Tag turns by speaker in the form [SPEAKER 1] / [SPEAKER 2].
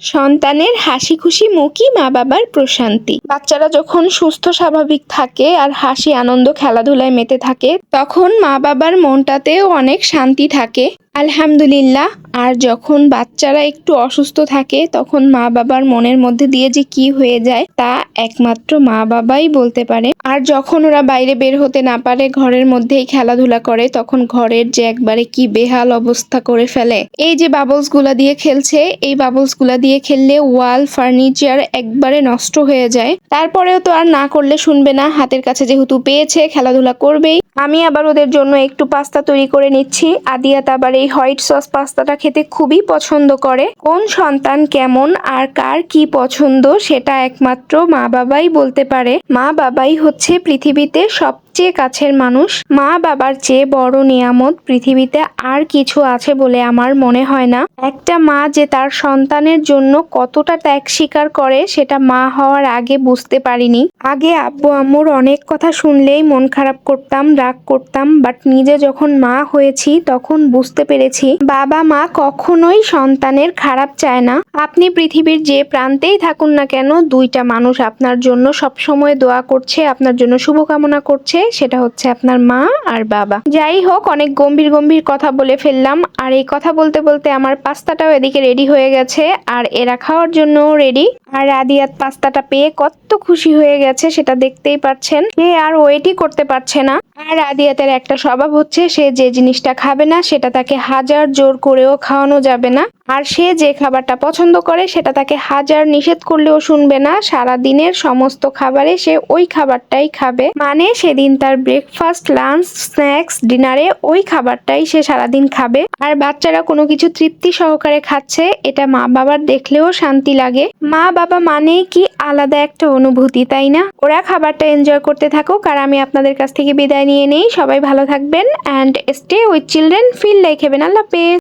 [SPEAKER 1] সন্তানের হাসি খুশি মুখই মা বাবার প্রশান্তি। বাচ্চারা যখন সুস্থ, স্বাভাবিক থাকে আর হাসি, আনন্দ, খেলাধুলায় মেতে থাকে, তখন মা বাবার মনটাতেও অনেক শান্তি থাকে। আলহামদুলিল্লাহ, আর যখন বাচ্চারা একটু অসুস্থ থাকে, তখন মা বাবার মনের মধ্যে দিয়ে যে কি হয়ে যায়, তা একমাত্র মা বাবাই বলতে পারে। আর যখন ওরা বাইরে বের হতে না পারে, ঘরের মধ্যেই খেলাধুলা করে, তখন ঘরের যে একবারে কি বেহাল অবস্থা করে ফেলে। এই যে বাবলসগুলা দিয়ে খেলছে, এই বাবলসগুলা দিয়ে খেললে ওয়াল, ফার্নিচার একবারে নষ্ট হয়ে যায়। তারপরেও তো আর না করলে শুনবে না, হাতের কাছে যেহেতু পেয়েছে, খেলাধুলা করবেই। আমি আবার ওদের জন্য একটু পাস্তা তৈরি করে নিচ্ছি। আদিয়াত আবার এই হোয়াইট সস পাস্তাটা খেতে খুবই পছন্দ করে। কোন সন্তান কেমন আর কার কি পছন্দ সেটা একমাত্র মা বাবাই বলতে পারে। মা বাবাই হচ্ছে পৃথিবীতে সবচেয়ে কাছের মানুষ, মা বাবার চেয়ে বড় নিয়ামত পৃথিবীতে আর কিছু আছে বলে আমার মনে হয় না। একটা মা যে তার সন্তানের জন্য কতটা ত্যাগ স্বীকার করে সেটা মা হওয়ার আগে বুঝতে পারিনি। আগে আব্বু আম্মুর অনেক কথা শুনলেই মন খারাপ করতাম, রাগ করতাম বাট নিজে যখন মা হয়েছি তখন বুঝতে পেরেছি বাবা মা কখনোই সন্তানের খারাপ চায় না। আপনি পৃথিবীর যে প্রান্তেই থাকুন না কেন, দুইটা মানুষ আপনার জন্য সবসময় দোয়া করছে, আপনার জন্য শুভকামনা করছে সেটা হচ্ছে আপনার মা আর বাবা। যাই হোক, অনেক গম্ভীর গম্ভীর কথা বলে ফেললাম। আর এই কথা বলতে বলতে আমার পাস্তাটাও এদিকে রেডি হয়ে গেছে। আর এরা খাওয়ার জন্য রেডি আর আদিয়াত পাস্তাটা পেয়ে কত খুশি হয়ে গেছে, সেটা দেখতেই পাচ্ছেন। সে আর ওয়েটই করতে পারছে না। আর আদিয়াতের একটা স্বভাব হচ্ছে, সে যে জিনিসটা খাবে না, সেটা তাকে হাজার জোর করেও খাওয়ানো যাবে না। আর সে যে খাবারটা পছন্দ করে, সেটা তাকে হাজার নিষেধ করলেও শুনবে না। সারা দিনের সমস্ত খাবারে সে ওই খাবারটাই খাবে। মানে সেদিন তার ব্রেকফাস্ট লাঞ্চ স্ন্যাক্স ডিনারে ওই খাবারটাই সে সারাদিন খাবে। আর বাচ্চারা কোনো কিছু তৃপ্তি সহকারে খাচ্ছে, এটা মা বাবার দেখলেও শান্তি লাগে। মা বাবা মানেই কি আলাদা একটা অনুভূতি, তাই না? ওরা খাবারটা এনজয় করতে থাকুক আর আমি আপনাদের কাছ থেকে বিদায় নিয়ে নেই। সবাই ভালো থাকবেন and stay with children feel like heaven আল্লাহ হাফেজ।